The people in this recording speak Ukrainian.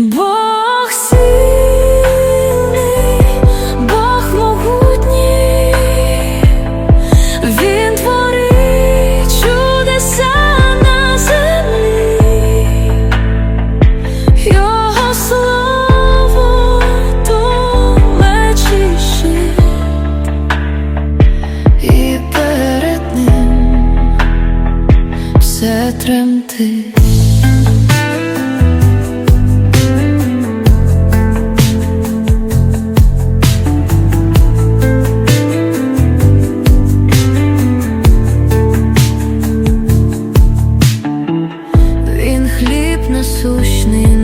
Бог сильний, Бог могутній, Він творить чудеса на землі, Його слово і перед ним все тремтить. насущний.